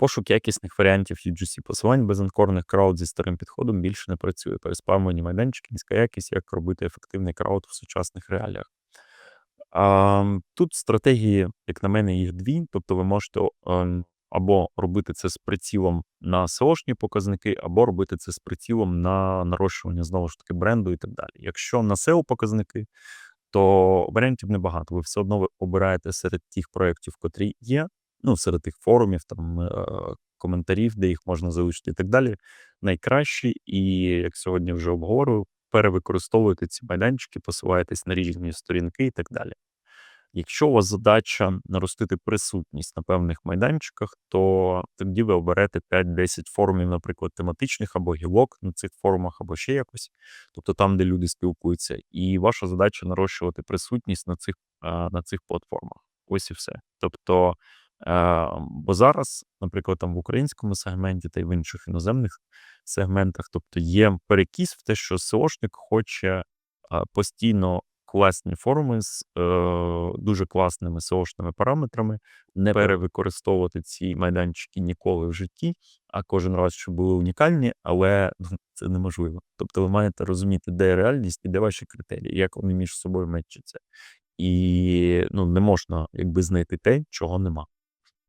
Пошук якісних варіантів UGC посилань без анкорних крауд зі старим підходом більше не працює. Переспамлені майданчики, низька якість, як робити ефективний крауд в сучасних реаліях. А, тут стратегії, як на мене, їх дві. Тобто ви можете ем, або робити це з прицілом на SEO-шні показники, або робити це з прицілом на нарощування знову ж таки бренду і так далі. Якщо на SEO показники, то варіантів небагато. Ви все одно ви обираєте серед тих проєктів, котрі є, ну, серед тих форумів, там е, коментарів, де їх можна залишити і так далі. Найкращі, і як сьогодні вже обговорив, перевикористовуєте ці майданчики, посилаєтесь на різні сторінки і так далі. Якщо у вас задача наростити присутність на певних майданчиках, то тоді ви оберете 5-10 форумів, наприклад, тематичних або гілок на цих форумах, або ще якось, тобто там, де люди спілкуються, і ваша задача нарощувати присутність на цих, на цих платформах. Ось і все. Тобто, бо зараз, наприклад, там в українському сегменті та й в інших іноземних сегментах, тобто є перекіс в те, що SEOшник хоче постійно класні форуми з е, дуже класними SEO-шними параметрами, не перевикористовувати ці майданчики ніколи в житті, а кожен раз, щоб були унікальні, але ну, це неможливо. Тобто ви маєте розуміти, де реальність і де ваші критерії, як вони між собою мечаться. І ну, не можна якби знайти те, чого нема.